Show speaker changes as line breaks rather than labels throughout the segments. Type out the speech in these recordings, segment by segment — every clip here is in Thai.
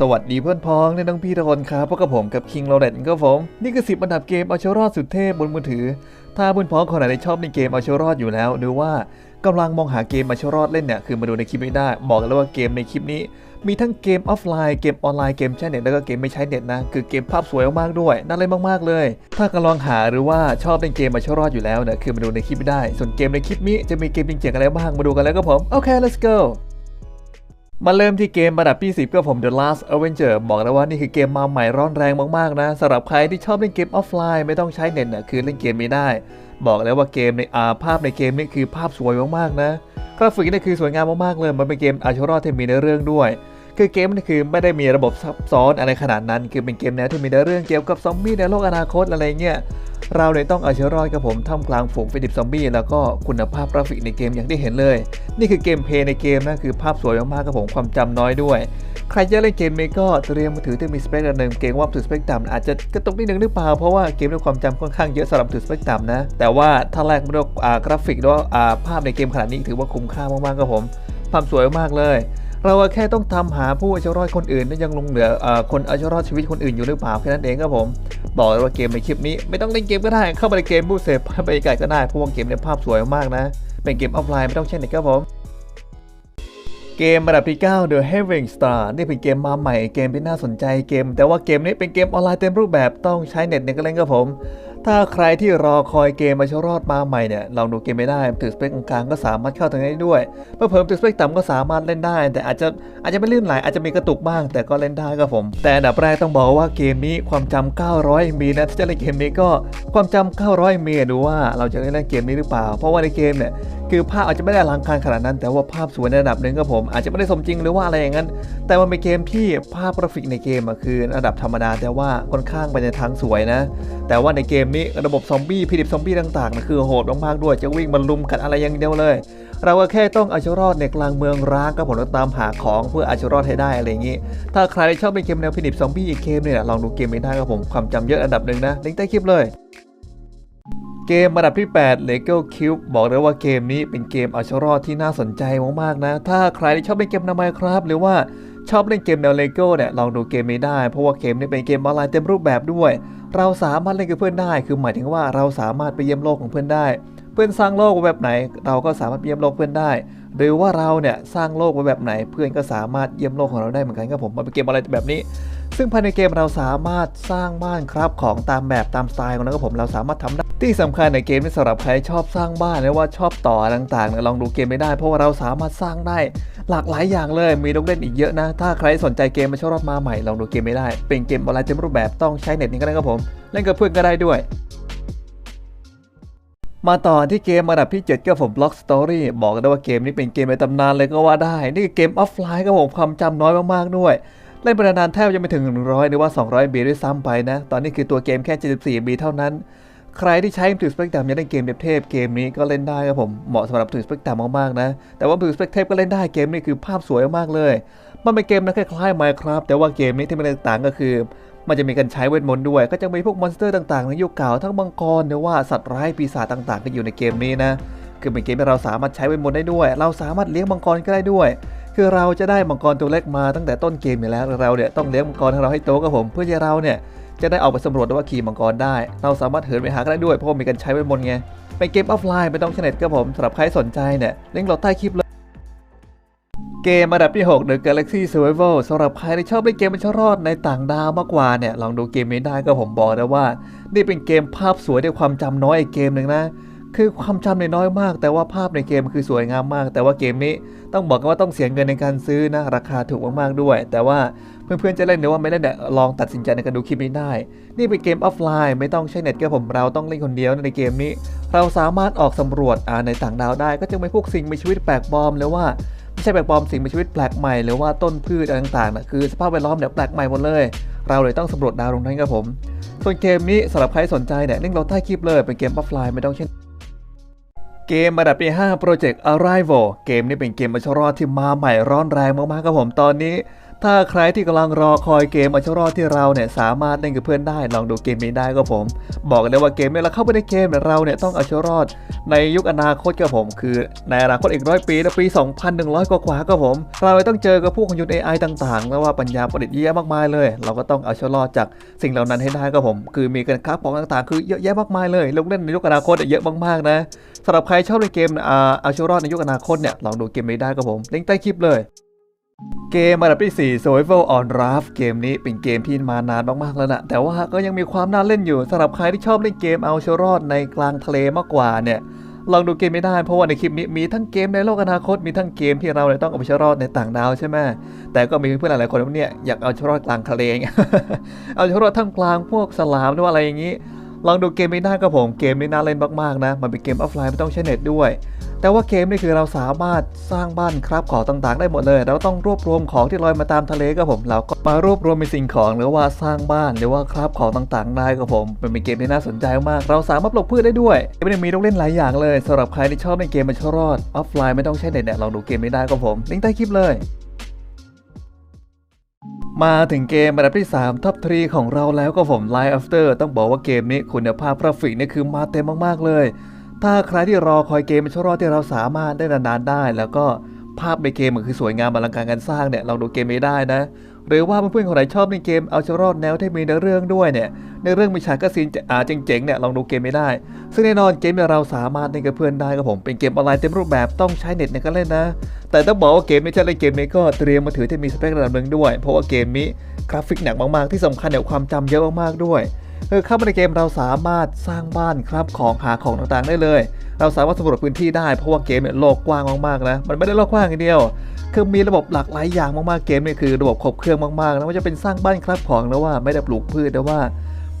สวัสดีเพื่อนพ้องและน้องพี่ทุกคนครับพบกับผมกับ King l o r e t ครับผม นี่คือ 10 อันดับเกมเอาชีวิตรอดสุดเทพบนมือถือ ถ้าเพื่อนพ้องคนไหนชอบในเกมเอาชีวิตรอดอยู่แล้ว หรือว่ากำลังมองหาเกมเอาชีวิตรอดเล่นเนี่ยคือมาดูในคลิปนี้ได้ บอกเลยว่าเกมในคลิปนี้ มีทั้งเกมออฟไลน์เกมออนไลน์เกมใช้เน็ตแล้วก็เกมไม่ใช้เน็ตนะคือเกมภาพสวยมากๆด้วยน่าเล่นมากๆเลย ถ้ากำลังหาหรือว่าชอบเล่นเกมมาชีวิตรอดอยู่แล้วเนี่ยคือมาดูในคลิปนี้ได้ ส่วนเกมในคลิปนี้จะมีเกมจริงๆอะไรบ้างมาดูกันแล้วก็ผมโอเค let's go มาเริ่มที่เกมระดับที่10ก็ผม The Last Avenger บอกเลยว่านี่คือเกมมาใหม่ร้อนแรงมากๆนะสำหรับใครที่ชอบเล่นเกมออฟไลน์ไม่ต้องใช้เน็ตนะคือเล่นเกมไม่ได้ บอกเลยว่าเกมในอาภาพในเกมนี่คือภาพสวยมากๆนะกราฟิกนี่คือสวยงามมากๆเลยมันเป็นเกมอาชรอดที่มีในเรื่องด้วย คือเกมนี่คือไม่ได้มีระบบซับซ้อนอะไรขนาดนั้น คือเป็นเกมแนวที่มีเนเรื่องเกี่ยวกับซอมบี้ในโลกอนาคตอะไรเงี้ย เราเลยต้องเอาชีวิตรอดกับผมท่ามกลางฝูงฟิดิบซอมบี้แล้วก็คุณภาพกราฟิกในเกมอย่างที่เห็นเลย นี่คือเกมเพย์ในเกมนะคือภาพสวยมากๆกับผมความจำน้อยด้วย ใครจะเล่นเกมนี้ก็เตรียมมือถือที่มีสเปคระดับหนึ่งเกรงว่าถือสเปคต่ำอาจจะกระตุกนิดนึงหรือเปล่าเพราะว่าเกมด้วยความจำค่อนข้างเยอะสำหรับถือสเปคต่ำนะ แต่ว่าถ้าแลกมาด้วยอ่ากราฟิกด้วยอ่าภาพในเกมขนาดนี้ถือว่าคุ้มค่ามากๆกับผมความสวยมากเลย เราแค่ต้องทำหาผู้เอาชีวิตรอดคนอื่นและยังลงเหลืออคนเอาชีวิตรอดชีวิตคนอื่นอยู่หรือเปล่าแค่นั้นเองครับผม บอกเลยว่าเกมในคลิปนี้ ไม่ต้องเล่นเกมก็ได้ เข้าไปในเกมบูเซฟไปไกลก็ได้เพราะว่าเกมในภาพสวยมากนะ เป็นเกมออฟไลน์ไม่ต้องใช้เน็ตครับผมเกมระดับที่ 9 The Having Star นี่เป็นเกมมาใหม่เกมที่น่าสนใจเกม แต่ว่าเกมนี้เป็นเกมออนไลน์เต็มรูปแบบต้องใช้เน็ตในการเล่นครับผม ถ้าใครที่รอคอยเกมมาชรอดมาใหม่เนี่ยลองดูเกมไม่ได้ถือสเปคกลางๆก็สามารถเข้าถึงได้ด้วยเมื่อเพิ่มถือสเปคต่ำก็สามารถเล่นได้ แต่อาจจะอาจจะไม่ลื่นไหลอาจจะมีกระตุกบ้าง แต่ก็เล่นได้ครับผม แต่อันดับแรกต้องบอกว่าเกมนี้ความจำ900 มีนะถ้าจะเล่นเกมนี้ก็ความจำ900 มีดูว่าเราจะได้เล่นเกมนี้หรือเปล่า เพราะว่าในเกมเนี่ยคือภาพอาจจะไม่ได้ลังการขนาดนั้น แต่ว่าภาพสวยในระดับหนึ่งครับผม อาจจะไม่ได้สมจริงหรือว่าอะไรอย่างนั้น แต่มันเป็นเกมที่ภาพกราฟิกในเกมคือระดับธรรมดา แต่ว่าค่อนข้างไปในทางสวยนะ แต่ว่าในเกมนี้ระบบซอมบี้พิดิบซอมบี้ต่างๆนะคือโหดมากๆด้วยจะวิ่งมาลุมกันอะไรอย่างเดียวเลย เราก็แค่ต้องเอาชีวิตรอดในกลางเมืองร้างก็ผมต้องตามหาของเพื่อเอาชีวิตรอดให้ได้อะไรอย่างนี้ ถ้าใครชอบเป็นเกมแนวพิดิบซอมบี้อีกเกมเนี่ยลองดูเกมนี้ได้ครับผมความจำเยอะอันดับหนึ่งนะลิงก์ใต้คลิปเลยเกมระดับที่ 8 Lego Cube บอกเลยว่าเกมนี้เป็นเกมเอาชีวิตรอดที่น่าสนใจมากๆนะ ถ้าใครที่ชอบเล่นเกมแนว Minecraft หรือว่า ชอบเล่นเกมแนว Lego เนี่ยลองดูเกมนี้ได้ เพราะว่าเกมนี้เป็นเกมออนไลน์เต็มรูปแบบด้วย เราสามารถเล่นกับเพื่อนได้ คือหมายถึงว่าเราสามารถไปเยี่ยมโลกของเพื่อนได้ เพื่อนสร้างโลกไว้แบบไหน เราก็สามารถไปเยี่ยมโลกเพื่อนได้ หรือว่าเราเนี่ยสร้างโลกไว้แบบไหน เพื่อนก็สามารถเยี่ยมโลกของเราได้เหมือนกันครับผมมันเป็นเกมอะไรแบบนี้ ซึ่งภายในเกมเราสามารถสร้างบ้านครับของตามแบบตามสไตล์ของเราครับผมเราสามารถทำได้ที่สำคัญในเกมนี้สำหรับใครชอบสร้างบ้านหรือว่าชอบต่อต่างๆเนี่ยลองดูเกมไม่ได้ เพราะว่าเราสามารถสร้างได้ หลากหลายอย่างเลยมีลูกเล่นอีกเยอะนะ ถ้าใครสนใจเกมมาชอบรอบมาใหม่ลองดูเกมไม่ได้ เป็นเกมออนไลน์เต็มรูปแบบต้องใช้เน็ตนี่ก็ได้ครับผม เล่นกับเพื่อนก็ได้ด้วยมาต่อที่เกมระดับที่ 7 ก็ผม Block Story บอกได้ว่าเกมนี้เป็นเกมในตำนานเลยก็ว่าได้ นี่เกมออฟไลน์ครับผมความจำน้อยมากๆด้วย เล่นไปนานแทบจะไม่ถึง 100 หรือว่า 200บีด้วยซ้ำไปนะ ตอนนี้คือตัวเกมแค่ 74บีเท่านั้น ใครที่ใช้ถือสเปกตรัมยากเล่นเกมเทพเกมนี้ก็เล่นได้ครับผม เหมาะสำหรับถือสเปกตรัมมากๆนะ แต่ว่าถือสเปกเทพก็เล่นได้เกมนี้คือภาพสวยมากๆเลย มันเป็นเกมนะคล้ายๆ Minecraft แต่ว่าเกมนี้ที่มันต่างก็คือ มันจะมีการใช้เวทมนต์ด้วย ก็จะมีพวกมอนสเตอร์ต่างๆในยุคเก่าทั้งมังกรหรือว่าสัตว์ร้ายปีศาจต่างๆ ก็อยู่ในเกมนี้นะ คือเป็นเกมที่เราสามารถใช้เวทมนต์ได้ด้วย เราสามารถเลี้ยงมังกรก็ได้ด้วย คือเราจะได้มังกรตัวเล็กมาตั้งแต่ต้นเกมอยู่แล้วเราเนี่ยต้องเลี้ยงมังกรของเราให้โตกับผม เพื่อที่เราเนี่ยจะได้ออกไปสำรวจว่าขี่มังกรได้ เราสามารถเหินไปหาได้ด้วยเพราะมีการใช้เวทมนต์ไงเป็นเกมออฟไลน์ไม่ต้องใช้เน็ตกับผมสำหรับใครสนใจเนี่ยลิงก์เราใต้คลิปเลยเกมระดับที่6 The Galaxy Survival สำหรับใครที่ชอบเล่นเกมมันชรอดในต่างดาวมากกว่าเนี่ยลองดูเกมนี้ได้ก็ผมบอกนะว่า นี่เป็นเกมภาพสวยด้วยความจำน้อยอีกเกมหนึ่งนะ คือความจำเนี่ยน้อยมาก แต่ว่าภาพในเกมคือสวยงามมาก แต่ว่าเกมนี้ต้องบอกกันว่าต้องเสียเงินในการซื้อนะ ราคาถูกมากๆด้วย แต่ว่าเพื่อนๆจะเล่นหรือว่าไม่เล่นเนี่ยลองตัดสินใจในการดูคลิปนี้ได้ นี่เป็นเกมออฟไลน์ไม่ต้องใช้เน็ตก็ผมเราต้องเล่นคนเดียวในเกมนี้ เราสามารถออกสำรวจอ่าในต่างดาวได้ ก็จะมีพวกสิ่งมีชีวิตแปลกปลอมหรือว่าไม่ใช่แปลกปลอมสิ่งมีชีวิตแปลกใหม่หรือว่าต้นพืชอะไรต่างๆนะคือสภาพแวดล้อมเนี่ยแปลกใหม่หมดเลย เราเลยต้องสำรวจดาวตรงนั้นครับผม ส่วนเกมนี้สำหรับใครสนใจเนี่ยลิงก์เราใต้คลิปเลยเป็นเกมออฟไลน์ไม่ต้องเช่น เกมระดับปี5 Project Arrival เกมนี้เป็นเกมมาชรอดที่มาใหม่ร้อนแรงมากๆครับผมตอนนี้ ถ้าใครที่กำลังรอคอยเกมเอาชรอดที่เราเนี่ยสามารถเล่นกับเพื่อนได้ลองดูเกมนี้ได้ก็ผม บอกกันเลยว่าเกมนี้เราเข้าไปในเกมเราเนี่ยต้องเอาชรอด ในยุคอนาคตก็ผม คือในอนาคตอีกร้อยปีและปี 2,100 กว่ากว่าก็ผม เราเลยต้องเจอกับพวกของยนต์ AI ต่างๆ แล้วว่าปัญญาประดิษฐ์เยอะแยะมากมายเลย เราก็ต้องเอาชรอดจากสิ่งเหล่านั้นให้ได้ก็ผม คือมีการค้าของต่างๆ คือเยอะแยะมากมายเลยลงเล่นในยุคอนาคตเยอะมากๆนะสำหรับใครชอบในเกมอ่าเอาชรอดในยุคอนาคตเนี่ยลองดูเกมนี้ได้ก็ผมลิงก์ใต้คลิปเลย เกมอันดับที่ 4 Survival on Raft เกมนี้เป็นเกมที่มานานมากๆแล้วนะแต่ว่าก็ยังมีความน่าเล่นอยู่สำหรับใครที่ชอบเล่นเกมเอาชีวิตรอดในกลางทะเลมากกว่าเนี่ยลองดูเกมไม่ได้เพราะว่าในคลิปนี้มีทั้งเกมในโลกอนาคตมีทั้งเกมที่เราเนี่ยต้องเอาชีวิตรอดในต่างดาวใช่ไหมแต่ก็มีเพื่อนๆหลายๆคนเนี่ยอยากเอาชีวิตรอดกลางทะเลเอาชีวิตรอดท่ามกลางพวกสลามหรือว่าอะไรอย่างนี้ ลองดูเกมไม่ได้ก็ผมเกมนี้น่าเล่นมากๆนะ มันเป็นเกมออฟไลน์ไม่ต้องใช้เน็ตด้วย แต่ว่าเกมนี่คือเราสามารถสร้างบ้านครับของต่างๆ ได้หมดเลย เราต้องรวบรวมของที่ลอยมาตามทะเลก็ผมเราก็มารวบรวมเป็นสิ่งของหรือว่าสร้างบ้านหรือว่าครับของต่างๆ ได้ก็ผมมันเป็นเกมที่น่าสนใจมาก เราสามารถปลูกพืชได้ด้วยเกมนี้มีลูกเล่นหลายอย่างเลยสำหรับใครที่ชอบเล่นเกมมันชอรอดออฟไลน์ไม่ต้องใช้เน็ตเนี่ยลองดูเกมนี้ได้ก็ผมลิงก์ใต้คลิปเลยมาถึงเกมอันดับที่ 3 ท็อปทรีของเราแล้วก็ผม Life After ต้องบอกว่าเกมนี้คุณภาพกราฟิกนี่คือมาเต็มมาก ๆ เลย ถ้าใครที่รอคอยเกมมันชอรอดที่เราสามารถได้นานๆได้ แล้วก็ภาพในเกมมันคือสวยงามอลังการการสร้างเนี่ยลองดูเกมนี้ได้นะ หรือว่าเพื่อนๆคนไหนชอบเล่นเกมเอาชีวิตรอดแนวที่มีเนื้อเรื่องด้วยเนี่ยในเรื่องมีฉากกระซีนอาเจ๋งๆเนี่ยลองดูเกมไม่ได้ ซึ่งแน่นอนเกมเนี่ยเราสามารถเล่นกับเพื่อนได้ครับผมเป็นเกมออนไลน์เต็มรูปแบบต้องใช้เน็ตในการเล่นนะ แต่ต้องบอกว่าเกมนี้ถ้าเล่นเกมนี้ก็เตรียมมือถือที่มีสเปคระดับหนึ่งด้วย เพราะว่าเกมนี้กราฟิกหนักมากๆที่สำคัญเนี่ยความจำเยอะมากๆด้วย คือเข้ามาในเกมเราสามารถสร้างบ้านครับของหาของต่างๆได้เลย เราสามารถสำรวจพื้นที่ได้เพราะว่าเกมเนี่ยโลกกว้างมากๆนะมันไม่ได้โลกกว้างอย่างเดียว คือมีระบบหลากหลายอย่างมากๆเกมเนี่ยคือระบบครบเครื่องมากๆนะว่าจะเป็นสร้างบ้านครับของแล้วว่าไม่ได้ปลูกพืชแต่ว่า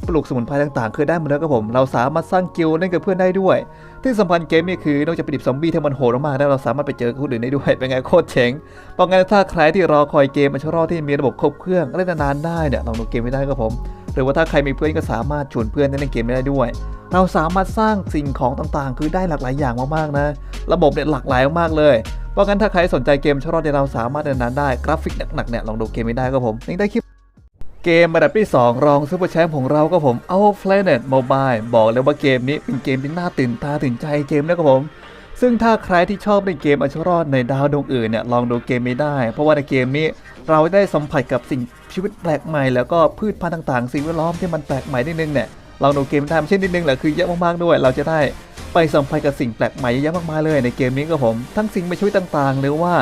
ปลูกสมุนไพรต่างๆ คือได้หมดแล้วก็ผม เราสามารถสร้างกิลด์เล่นกับเพื่อนได้ด้วย ที่สำคัญเกมนี่คือนอกจากปิดซอมบี้ที่มันโหดมากๆแล้วเราสามารถไปเจอคนอื่นได้ด้วย เป็นไงโคตรเจ๋งเพราะงั้นถ้าใครที่รอคอยเกมมันชอรอที่มีระบบครบเครื่องเล่นนานๆได้เนี่ยลองดูเกมไม่ได้ก็ผม หรือว่าถ้าใครมีเพื่อนก็สามารถชวนเพื่อนเล่นเกมได้ด้วย เราสามารถสร้างสิ่งของต่างๆ คือได้หลากหลายอย่างมากๆนะ ระบบเนี่ยหลากหลายมากๆเลยเพราะงั้นถ้าใครสนใจเกมชอรอดเนี่ยเราสามารถเดินนานได้กราฟิกหนักๆเนี่ยลองดูเกมนี้ได้ก็ผมลิงได้คลิปเกมอันดับที่ 2 รองซูเปอร์แชมป์ของเราก็ผม Our Planet Mobile บอกเลยว่าเกมนี้เป็นเกมที่น่าตื่นตาตื่นใจเกมนะครับผม ซึ่งถ้าใครที่ชอบเล่นเกมอาชีวิตรอดในดาวดวงอื่นเนี่ยลองดูเกมนี้ได้ เพราะว่าในเกมนี้เราได้สัมผัสกับสิ่งชีวิตแปลกใหม่ แล้วก็พืชพันธุ์ต่างๆ สิ่งแวดล้อมที่มันแปลกใหม่นิดนึงเนี่ยลองดูเกมได้ไม่ใช่นนิดนึงแหละคือเยอะมากๆด้วย เราจะได้ไปสัมผัสกับสิ่งแปลกใหม่เยอะมากมายเลยในเกมนี้ก็ผม ทั้งสิ่งมีชีวิตต่างๆ หรือว่า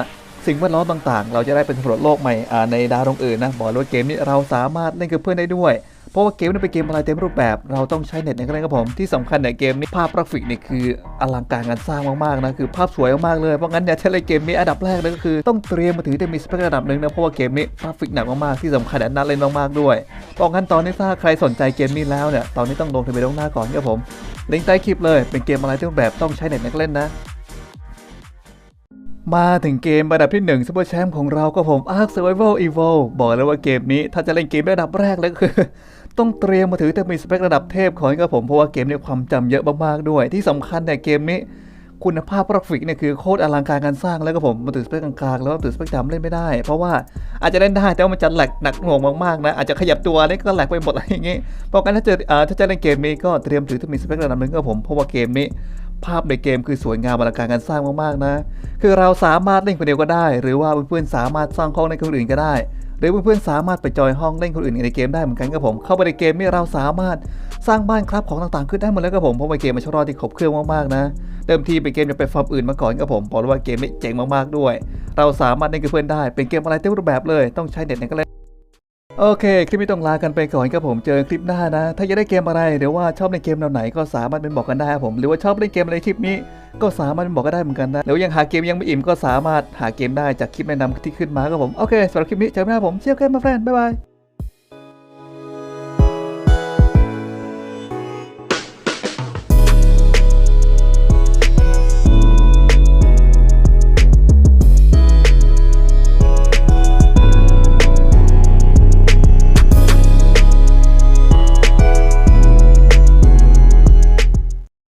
สิ่งแวดล้อมต่างๆ เราจะได้เป็นสำรวจโลกใหม่ในดาวดวงอื่นนะบอกเลยว่าเกมนี้เราสามารถเล่นกับเพื่อนได้ด้วย เพราะว่าเกมนี้เป็นเกมอะไรเต็มรูปแบบ เราต้องใช้เน็ตในการเล่นครับผมที่สำคัญเนี่ยเกมนี้ภาพกราฟิกเนี่ยคืออลังการงานสร้างมากๆนะคือภาพสวยมากๆเลยเพราะงั้นเนี่ยถ้าเล่นเกมนี้อันดับแรกเลยก็คือต้องเตรียมมือถือที่มีสเปคระดับหนึ่งนะเพราะว่าเกมนี้กราฟิกหนักมากๆที่สำคัญเนี่ยน่าเล่นมากๆด้วยเพราะงั้นตอนนี้ถ้าใครสนใจเกมนี้แล้วเนี่ยตอนนี้ต้องลงทะเบียนล่วงหน้าก่อนครับผมลิงก์ใต้คลิปเลยเป็นเกมอะไรที่รูปแบบต้องใช้เน็ตในการเล่นนะมาถึงเกมระดับที่1ซุปเปอร์แชมป์ของเราก็ผม Ark Survival Evolve บอกเลยว่าเกมนี้ถ้าจะเล่นเกมระดับแรกเลยคือ ต้องเตรียมมือถือที่มีสเปคระดับเทพของกับผมเพราะว่าเกมเนี่ยความจำเยอะมากๆด้วย ที่สำคัญเนี่ยเกมนี้ คุณภาพกราฟิกเนี่ยคือโคตรอลังการการสร้างแล้วก็ผมมือถือสเปคกลางๆแล้วมือถือสเปคจำเล่นไม่ได้ เพราะว่าอาจจะเล่นได้แต่ว่ามันจะแหลกหนักหน่วงมากๆนะอาจจะขยับตัวเล่นก็แหลกไปหมดอะไรอย่างงี้เพราะงั้นถ้าจะอ่าถ้าจะเล่นเกมนี้ก็เตรียมถือที่มีสเปคระดับหนึ่งก็ผมเพราะว่าเกมนี้ ภาพในเกมคือสวยงามอลังการการสร้างมากๆนะ คือเราสามารถเล่นคนเดียวก็ได้ หรือว่าเพื่อนๆสามารถสร้างห้องเล่นคนอื่นก็ได้ หรือเพื่อนๆสามารถไปจอยห้องเล่นคนอื่นในเกมได้เหมือนกันครับผม เข้าไปในเกมนี่เราสามารถสร้างบ้านครับของต่างๆขึ้นได้หมดแล้วครับผมเพราะว่าเกมมันชอบรอที่ครบเครื่องมากๆนะ เดิมทีเป็นเกมจะไปฟาร์มอื่นมาก่อนครับผมบอกเลยว่าเกมนี้เจ๋งมากๆด้วย เราสามารถเล่นกับเพื่อนได้เป็นเกมอะไรเต็มรูปแบบเลยต้องใช้เน็ตในการเล่น โอเค คลิปนี้ต้องลากันไปก่อนครับผมเจอคลิปหน้านะ ถ้าอยากได้เกมอะไรเดี๋ยวว่าชอบเล่นเกมแนวไหนก็สามารถเป็นบอกกันได้ครับผม หรือว่าชอบเล่นเกมอะไรคลิปนี้ก็สามารถเป็นบอกกันได้เหมือนกันนะหรือว่ายังหาเกมยังไม่อิ่มก็สามารถหาเกมได้จากคลิปแนะนำที่ขึ้นมาครับผม โอเคสำหรับคลิปนี้เจอกันหน้าผมเชียร์เกมมาแฟนบ๊ายบาย